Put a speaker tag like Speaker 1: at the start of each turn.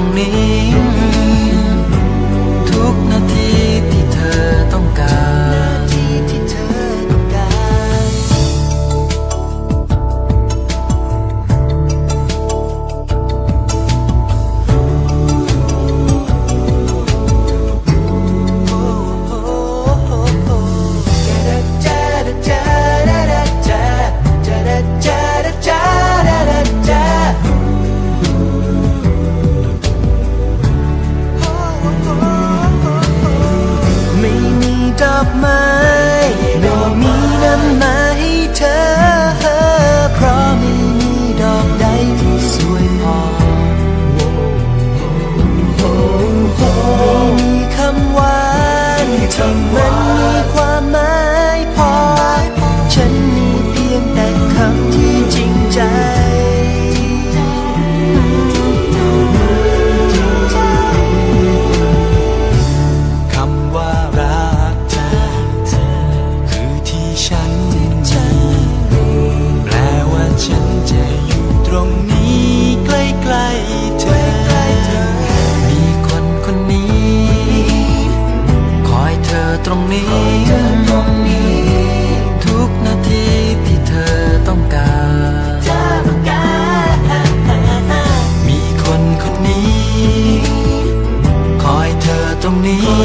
Speaker 1: 你。of mine. ตรงนี้ ทุกนาทีที่เธอต้องการ มีคนคนนี้ คอยเธอตรงนี้